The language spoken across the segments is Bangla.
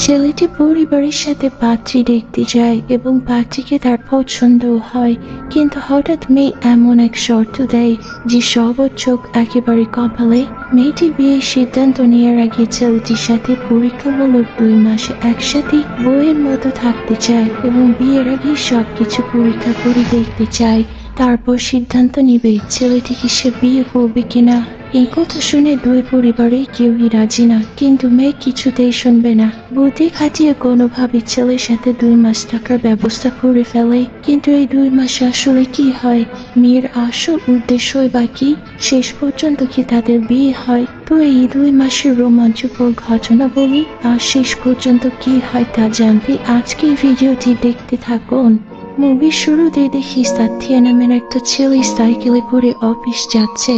ছেলেটি পরিবারের সাথে পাত্রী দেখতে যায় এবং পাত্রীকে তার পছন্দ হয়। কিন্তু হঠাৎ মেয়ে এমন এক শর্ত দেয় যে সবার চোখ একেবারে কপালে। মেয়েটি বিয়ের সিদ্ধান্ত নেওয়ার আগে ছেলেটির সাথে পরীক্ষামূলক দুই মাসে একসাথে বইয়ের মতো থাকতে চায় এবং বিয়ের আগে সবকিছু পরীক্ষা করে দেখতে চায়। তারপর সিদ্ধান্ত নিবে ছেলেটিকে সে বিয়ে করবে কিনা। এই কথা শুনে দুই পরিবারেই কেউই রাজি না, কিন্তু মেয়ে কিছুতেই শুনবে না। বুদ্ধি খাটিয়ে কোনোভাবে ছেলের সাথে দুই মাস টাকার ব্যবস্থা করে ফেলে, কিন্তু এই দুই মাসে আসলে কি হয়? মেয়ের আসল উদ্দেশ্যই বা কি? শেষ পর্যন্ত কি তাদের বিয়ে হয়? তো এই দুই মাসের রোমাঞ্চকর ঘটনা বলি, আর শেষ পর্যন্ত কি হয় তা জানতে আজকে ভিডিওটি দেখতে থাকুন। মুভির শুরুতে দেখি সাথিয়া নামের একটা ছেলে সাইকেলে করে অফিস যাচ্ছে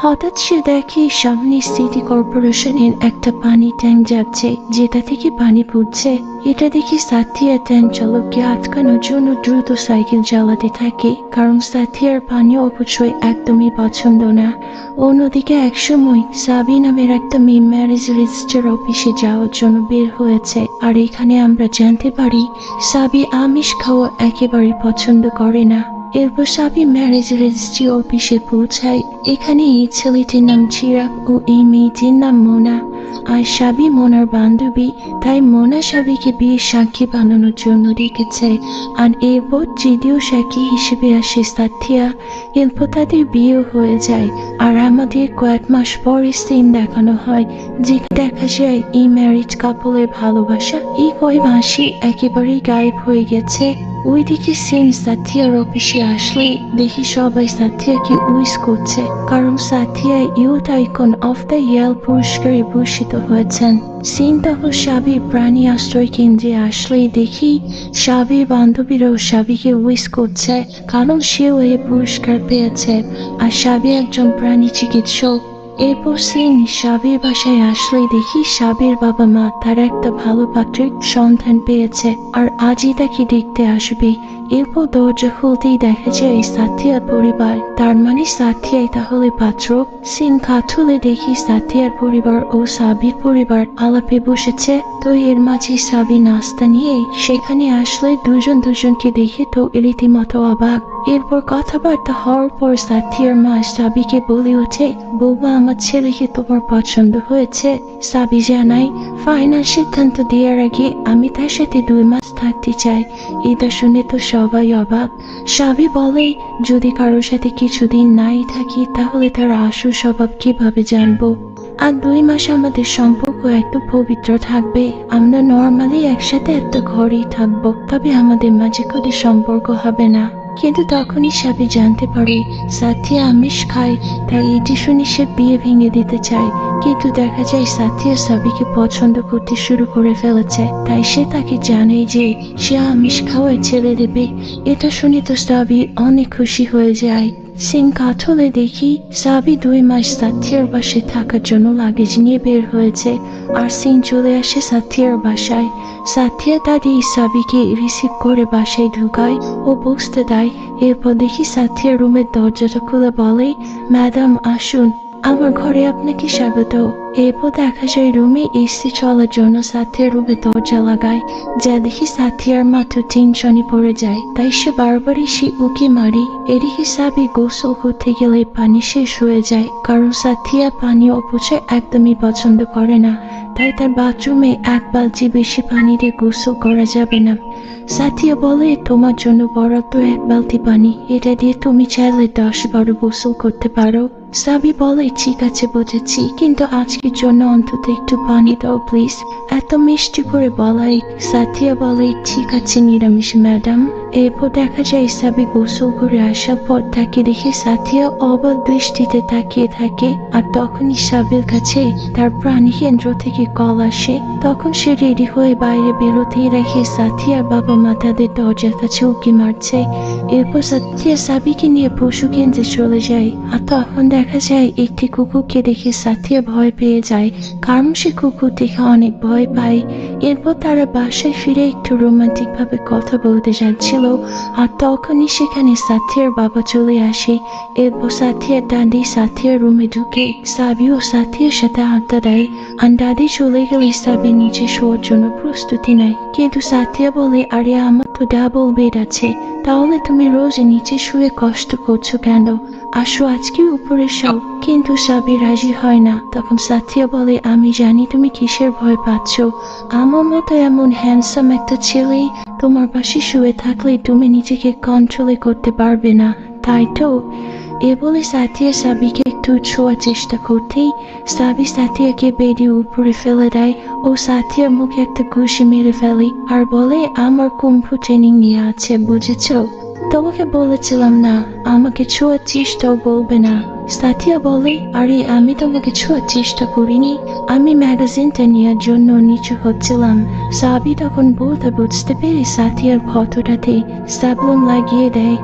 হঠাৎ সে দেখে সামনে সিটি কর্পোরেশনের একটা পানি ট্যাঙ্ক যাচ্ছে যেটা থেকে পানি পড়ছে এটা দেখে সাথিয়া ট্যান চালককে আটকানোর জন্য দ্রুত সাইকেল চালাতে থাকে কারণ সাথিয়ার পানীয় অপচয় একদমই পছন্দ না অন্যদিকে একসময় সাবি নামের একটা মেয়ে ম্যারেজ রেজিস্টার অফিসে যাওয়ার জন্য বের হয়েছে আর এখানে আমরা জানতে পারি সাবি আমিষ খাওয়া একেবারে পছন্দ করে না এরপর সাবি ম্যারেজ রেজিস্ট্রি অফিসে পৌঁছায়। এখানে এই ছেলেটির নাম চিরাগ ও এই মেয়েটির নাম মোনা। আর সাবি মোনার বান্ধবী, তাই মোনা সাবিকে বিয়ের সাক্ষী বানানোর জন্য ডেকেছে আর এরপর যদিও সাক্ষী হিসেবে আসে সাথিয়া এরপর তাদের বিয়ে হয়ে যায়। আর আমাদের কয়েক মাস পরে সিন দেখানো হয় যে দেখা যায় এই ম্যারেজ কাপলের ভালোবাসা এই কয় মাসে একেবারেই গায়েব হয়ে গেছে। ওইদিকে সিন সাথিয়ার অফিসে আসলে দেখি সবাই সাথিয়াকে উইস করছে। কারণ Sathiya youth icon of the year পুরস্কারে ভূষিত হয়েছেন। সিন তখন সাবির প্রাণী আশ্রয় কেন্দ্রে আসলেই দেখি সাবির বান্ধবীরাও সাবিকে উইস করছে। কারণ সেও এই পুরস্কার পেয়েছে। আর সাবি একজন প্রাণী চিকিৎসক। এরপর সিন সাবির বাসায় আসলেই দেখি সাবির বাবা মা তার একটা ভালো পাত্রের সন্ধান পেয়েছে, আর আজই তাকে দেখতে আসবে। এরপর দরজা খুলতেই দেখা যায় সাথিয়ার পরিবার। তার মানে সাথিয়াই তাহলে পাত্র? সিন কাঠুলে দেখি সাথিয়ার পরিবার ও সাবির পরিবার আলাপে বসেছে, তো এর মাঝে সাবি নাস্তা নিয়ে সেখানে আসলে দুজন দুজনকে দেখে তো রীতিমতো অবাক। এরপর কথাবার্তা হওয়ার পর সাথিয়ার মা সাবিকে বলে ওঠে, বৌমা, আমার ছেলেকে তোমার পছন্দ হয়েছে। সাবি জানাই ফাইনাল সিদ্ধান্ত দেওয়ার আগে আমি তার সাথে দুই মাস থাকতে চাই। এটা শুনে তো সবাই অবাক। সাবি বলে, যদি কারোর সাথে কিছুদিন নাই থাকি, তাহলে তার আসল স্বভাব কীভাবে জানব? আর দুই মাস আমাদের সম্পর্ক একটু পবিত্র থাকবে, আমরা নর্মালি একসাথে একটা ঘরেই থাকব, তবে আমাদের মাঝে কোনো সম্পর্ক হবে না। কিন্তু তখনই সাবি জানতে পারে সাথিয়া আমিষ খায়, তাই এটি শুনে সে বিয়ে ভেঙে দিতে চায়। কিন্তু দেখা যায় সাথিয়া সাবিকে পছন্দ করতে শুরু করে ফেলেছে। তাই সে তাকে জানে যে সে আমিষ খাওয়ায় ছেড়ে দেবে। এটা শুনে তো সাবি অনেক খুশি হয়ে যায়। সিং কাঠলে দেখি সাবি দুই মাস সাথিয়ার বাসায় থাকার জন্য লাগেজ নিয়ে বের হয়েছে, আর সিং চলে আসে সাথিয়ার বাসায়। সাথিয়া দাদি সাবিকে রিসিভ করে বাসায় ঢুকায় ও বসতে দেয়। এরপর দেখি সাথিয়া রুমের দরজাটা খুলে বলে, ম্যাডাম, আসুন। আমার ঘরে আপনাকে স্বাগত এরপর দেখা যায় রুমে এসি চলার জন্য সাথিয়ার রুমে দরজা লাগায়, যা দেখি সাথিয়ার মাত্র টেনশনে পড়ে যায়। তাই সে বারবারই সে উকি মারি। এদিকে সাবি গোসল করতে গেলে পানি শেষ হয়ে যায়, কারণ সাথিয়া পানি অপচয় একদমই পছন্দ করে না। তাই তার বাথরুমে এক বালতি বেশি পানি দিয়ে গোসল করা যাবে না। সাথিয়া বলে, তোমার জন্য বরাদ্দ এক বালতি পানি। এটা দিয়ে তুমি চাইলে দশ বারো গোসল করতে পারো। সাবি বলে, ঠিক আছে, বুঝেছি। কিন্তু আজকের জন্য অন্তত একটু পানি দাও, প্লিজ। এত মিষ্টি করে বলাই, সাথিয়া বলে, ঠিক আছে, নিরামিষ, ম্যাডাম। এরপর দেখা যায় সাবি গোসল করে আসার পর তাকে দেখে সাথিয়া অবাক দৃষ্টিতে তাকিয়ে থাকে। আর তখনই সাবির কাছে তার প্রাণী কেন্দ্র থেকে কল আসে। তখন সে রেডি হয়ে বাইরে বেরোতেই রেখে সাথিয়ার বাবা মা তাদের দরজার কাছে উকি মারছে। এরপর সাথিয়া সাবিকে নিয়ে পশু কেন্দ্রে চলে যায়। আর তখন দেখা যায় একটি কুকুরকে দেখে সাথিয়া ভয় পেয়ে যায়, কারণ সে কুকুর দেখে অনেক ভয় পায়। এরপর তারা বাসায় ফিরে একটু রোমান্টিক ভাবে কথা বলতে যাচ্ছিল। আর তখনই সেখানে সাথিয়ার বাবা চলে আসে। এরপর সাথিয়ার দাদি সাথিয়ার রুমে ঢুকে সাবি ও সাথিয়ার সাথে আড্ডা দেয়। আর দাদি চলে গেলে সাবি নিচে শোয়ার জন্য প্রস্তুতি নেয়। কিন্তু সাথিয়া বলে, আরে আমার তো ডাবল বেড আছে, তাহলে তুমি রোজ নিচে শুয়ে কষ্ট করছ কেন? আসো আজকে উপরে সব কিন্তু সাবি রাজি হয় না। তখন সাথিয়া বলে, আমি জানি তুমি কিসের ভয় পাচ্ছ। আমার মতো এমন হ্যান্ডসাম একটা ছেলে তোমার পাশে শুয়ে থাকলে তুমি নিজেকে কন্ট্রোলে করতে পারবে না। তাই তো? এ বলে সাথিয়া সাবিকে একটু ছোঁয়ার চেষ্টা করতেই সাবি সাথিয়াকে বেডে উপরে ফেলে দেয় ও সাথিয়ার মুখে একটা ঘুষি মেরে ফেলে আর বলে, আমার কুম্ফু ট্রেনিং নিয়ে আছে, বুঝেছ? তোমাকে বলেছিলাম না, আমাকে ছোঁয়ার চেষ্টাও বলবে না। সাথিয়া বলে, আরে, আমি তোমাকে ছোঁয়ার চেষ্টা করিনি, আমি ম্যাগাজিনটা নেওয়ার জন্য নিচু হচ্ছিলাম। সাবি তখন বলতে বুঝতে পেরে সাথিয়ার ক্ষতটাতে সাবলন লাগিয়ে দেয়।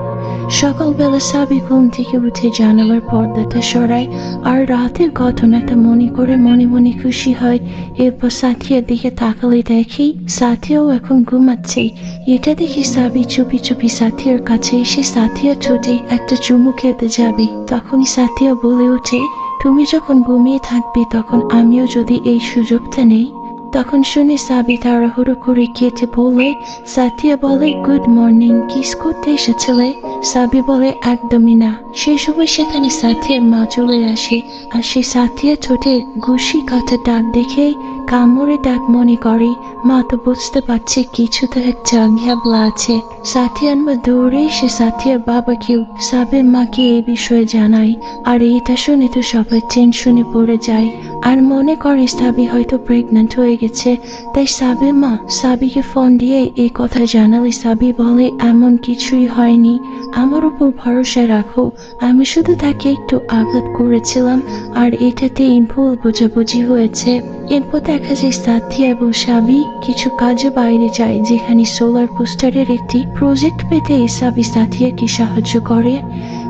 সকালবেলা সাবি ঘুম থেকে উঠে জানালার পর্দাটা সরায় আর রাতের ঘটনাটা মনে করে মনে মনে খুশি হয়। এরপর সাথিয়ার দিকে তাকালে দেখি সাথিয়াও এখন ঘুমাচ্ছে। এটা দেখে সাবি চুপি চুপি সাথিয়ার কাছে এসে সাথিয়া ছোটে একটা চুমু খেতে যাবে। তখনই সাথিয়া বলে ওঠে, তুমি যখন ঘুমিয়ে থাকবে তখন আমিও যদি এই সুযোগটা নেই তখন শুনে সাবি তাড়াহুড়ো করে কেটে বলে, সাথিয়া বলে, গুড মর্নিং, কিস করতে এসেছিলে? সাবি বলে, একদমই না। সে সময় সেখানে সাথিয়ার মা চলে আসে আর সে সাথিয়া ছোটে ঘুষি কথা ডাক দেখে কামড়ে ডাক মনে করে, মা তো বুঝতে পারছে কিছু তো এক ঘ্যাবলা আছে। সাথিয়ার মা দৌড়ে এসে সাথিয়ার বাবাকেও সাবের মাকে এই বিষয়ে জানায়। আর এটা শুনে তো সবাই টেনশনে পড়ে যায়। আর মনে করে সাবি হয়তো প্রেগনেন্ট হয়ে গেছে। তাই সাবির মা সাবিকে ফোন দিয়ে এই কথা জানালে সাবি বলে, এমন কিছুই হয়নি। আমার উপর ভরসা রাখো। আমি শুধু তাকে একটু আঘাত করেছিলাম। আর এটাতে ভুল বোঝাবুঝি হয়েছে। এরপর দেখা যায় সাথী এবং স্বামী কিছু কাজে বাইরে যায়, যেখানে সোলার পোস্টারের একটি প্রজেক্ট পেতে সাবি সাথিয়াকে সাহায্য করে।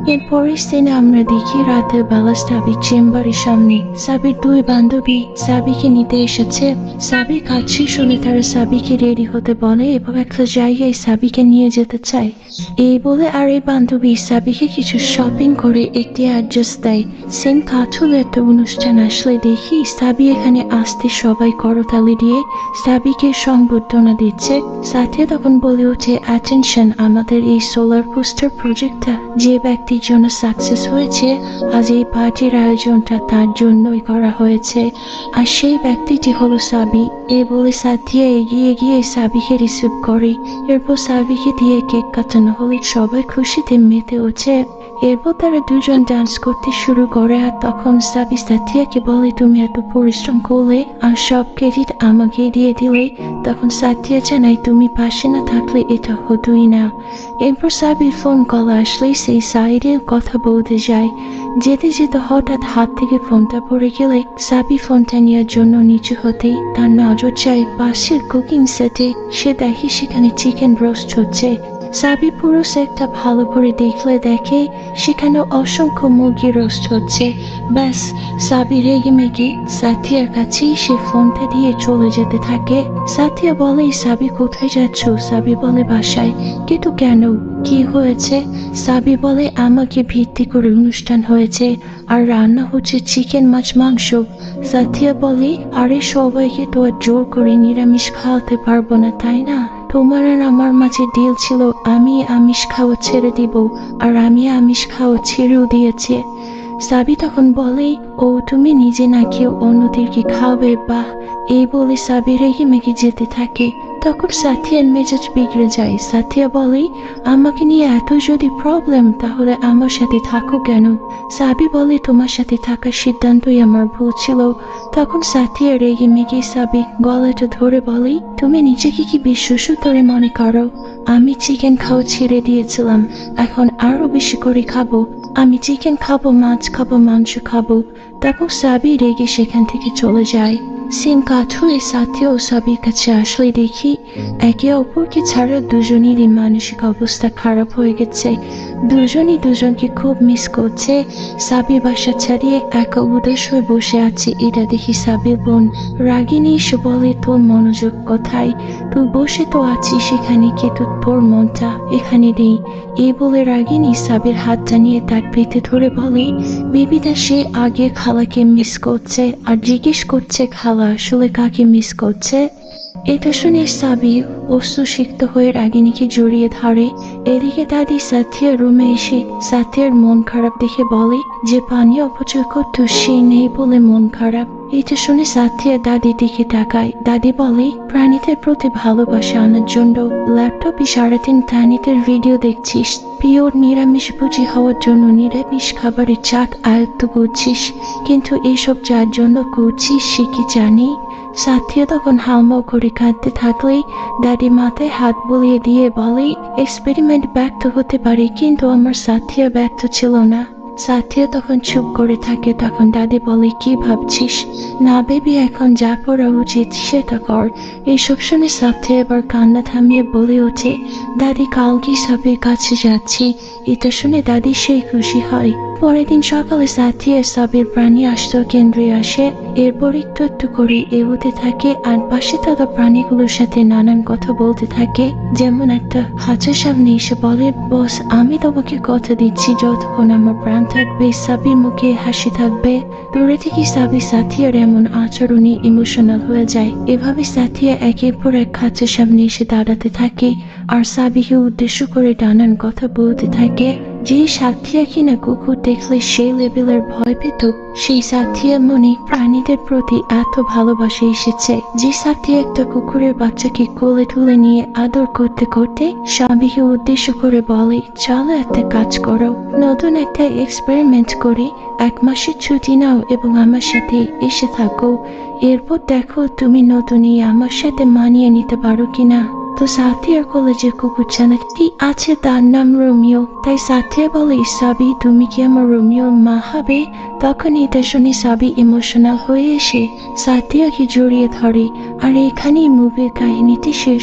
এরপরের সিনে আমরা দেখি রাতের বেলা সাবির চেম্বারের সামনে সাবির দুই বান্ধবী সাবিকে নিতে এসেছে। সাবি কাছে শুনে তারা সাবিকে রেডি হতে বলে এবং একটা জায়গায় সাবিকে নিয়ে যেতে চায়। এই বলে আর এই বান্ধবী সাবিকে কিছু শপিং করে একটি অ্যাড্রেস দেয়। সেম কাঠুলে একটা অনুষ্ঠান আসলে দেখি সাবি এখানে আসতে সবাই করতালি দিয়ে সাবিকে সংবর্ধনা দিচ্ছে। সাথে তখন বলে ওঠে অ্যাটেনশন আমাদের এই সোলার পোস্টার প্রজেক্টটা যে ব্যক্তির জন্য সাকসেস হয়েছে, আজ এই পার্টির আয়োজনটা তার জন্যই করা হয়েছে। আর সেই ব্যক্তিটি হলো সাবি। এ বলে সাথিয়া এগিয়ে গিয়ে সাবিকে রিসিভ করে। এরপর সাবিকে দিয়ে কেক কাটানো হলে। সবাই খুশিতে মেতে ওঠে। এরপর তারা দুজন ডান্স করতে শুরু করে আর তখন সাবি সাথিয়াকে বলে, তুমি এত পরিশ্রম করলে আর সব ক্রেডিট আমাকে দিয়ে দিলে। তখন সাথিয়া জানাই তুমি পাশে না থাকলে এটা হতোই না। এরপর সাবির ফোন কল আসলে সেই সাইডে কথা বলতে যায়। যেতে যেতে হঠাৎ হাত থেকে ফোনটা পড়ে গেলে সাবি ফোনটা নেওয়ার জন্য নিচু হতেই তার নজর যায় পাশের কুকিং সেটে সে দেখে সেখানে চিকেন রোস্ট হচ্ছে। সাবি পুরুষ একটা ভালো করে দেখলে দেখে, সেখানে অসংখ্য মুরগি রোস্ট হচ্ছে। ব্যাস সাবি রেগে মেগে সাথিয়ার কাছেই সে ফোনটা দিয়ে চলে যেতে থাকে। সাথিয়া বলে সাবি কোথায় যাচ্ছ? সাবি বলে, বাসায়। কিন্তু কেন? কি হয়েছে? সাবি বলে, আমাকে ভিত্তি করে অনুষ্ঠান হয়েছে, আর রান্না হচ্ছে চিকেন মাছ মাংস। সাথিয়া বলে, আরে সবাইকে তো আর জোর করে নিরামিষ খাওয়াতে পারব না, তাই না? তোমার আর আমার মাঝে ডিল ছিল। আমি আমিষ খাওয়া ছেড়ে দিব, আর আমি আমিষ খাওয়া ছেড়েও দিয়েছি। সাবি তখন বলে, ও, তুমি নিজে না অন্যদেরকে খাওয়াবে? বাহ! এই বলে সাবি রেগে মেগে যেতে থাকে। তখন সাথিয়ার মেজাজ বিগড়ে যায়। সাথিয়া বলে, আমাকে নিয়ে এত যদি প্রবলেম তাহলে আমার সাথে থাকো কেন? সাবি বলে, তোমার সাথে থাকার সিদ্ধান্তই আমার ভুল ছিল। তখন সাথিয়া রেগে মেগে সাবি গলাটা ধরে বলে, তুমি নিজেকে কি বিশ্বস্ত করে মনে করো? আমি চিকেন খাওয়া ছেড়ে দিয়েছিলাম, এখন আরও বেশি করে খাব। আমি চিকেন খাব, মাছ খাব, মাংস খাব। তারপর সাবি রেগে সেখান থেকে চলে যায়। সিন কাঠ সাথে ও সাবির কাছে আসলে দেখি একে অপরকে ছাড়া দুজনেরই মানসিক অবস্থা খারাপ হয়ে গেছে। দুজনই দুজনকে খুব মিস করছে। সাবি বাসা ছাড়িয়ে একা উদাস হয়ে বসে আছে। এটা দেখি সাবির বোন। রাগিনী এসে বলে, তোর মনোযোগ কোথায়? তুই বসে তো আছিস সেখানে কিন্তু তোর মনটা এখানে নেই। এই বলে রাগিনী সাবির হাত টানিয়ে তার পেটে ধরে বলে, বেবিটা সে আগে খালাকে মিস করছে, আর জিজ্ঞেস করছে খালা, আসলে কাকে মিস করছে? এটা শুনে সাবি অস্ত্রসিক্ত হয়ে রাগিনীকে জড়িয়ে ধরে। এদিকে দাদি সাথিয়ার রুমে এসে সাথিয়ার মন খারাপ দেখে বলে, যে পানি অপচয় করতো, সে নেই বলে মন খারাপ। এটা শুনে সাথিয়া দাদির দিকে তাকায়। দাদি বলে, প্রাণীদের প্রতি ভালোবাসা আনার জন্য ল্যাপটপে সারাদিন প্রাণীদের ভিডিও দেখছিস। পিওর নিরামিষ ভুজি হওয়ার জন্য নিরামিষ খাবারের চাট আয়ত্ত করছিস। কিন্তু এইসব যার জন্য করছিস, সে কি জানি? সাথিয়া তখন হালমাও করে কাঁদতে থাকলেই দাদি মাথায় হাত বুলিয়ে দিয়ে বলে এক্সপেরিমেন্ট ব্যর্থ হতে পারে, কিন্তু আমার সাথিয়া ব্যর্থ ছিল না। সাথিয়া তখন চুপ করে থাকে, তখন দাদি বলে, কি ভাবছিস? না বেবি, এখন যা পড়া উচিত সেটা কর। এইসব শুনে সাথে এবার কান্না থামিয়ে বলে ওঠে, দাদি কালকে সাপের কাছে যাচ্ছি। এটা শুনে দাদি সেই খুশি হয়। পরের দিন সকালে সাথিয়া সাবের প্রাণী আশ্র কেন্দ্রে আসে। এরপর একটু একটু করে এগোতে থাকে আর পাশে থাকা প্রাণীগুলোর সাথে নানান কথা বলতে থাকে। যেমন একটা হাজার সামনে এসে বলে, বস, আমি তোমাকে কথা দিচ্ছি, যতক্ষণ আমার প্রাণ থাকবে, সাবির মুখে হাসি থাকবে। দূরে থেকে সাবি সাথিয়ার এমন আচরণে ইমোশনাল হয়ে যায়। এভাবে সাথিয়া একের পর এক খাঁচার সামনে এসে দাঁড়াতে থাকে আর সাবিকে উদ্দেশ্য করে নানান কথা বলতে থাকে। যে সাথিয়া কিনা কুকুর দেখলে সেই লেভেলের ভয় পেত সেই সাথিয়া মনে প্রাণীদের প্রতি এত ভালোবাসা এসেছে যে সাথিয়া একটা কুকুরের বাচ্চাকে কোলে তুলে নিয়ে আদর করতে করতে স্বামীকে উদ্দেশ্য করে বলে চলো একটা কাজ করো নতুন একটা এক্সপেরিমেন্ট করে এক মাসের ছুটি নাও এবং আমার সাথে এসে থাকো এরপর দেখো তুমি নতুনই আমার সাথে মানিয়ে নিতে পারো কিনা তো সাথিয়ার কলেজে কুকুর ছানাটি আছে তার নাম রোমিও। তাই সাথিয়া বলে, সাবি, তুমি কি আমার রোমিওর মা হবে? তখন এটা শুনে সাবি ইমোশনাল হয়ে এসে সাথিয়াকে জড়িয়ে ধরে। আর এখানেই মুভির কাহিনীটি শেষ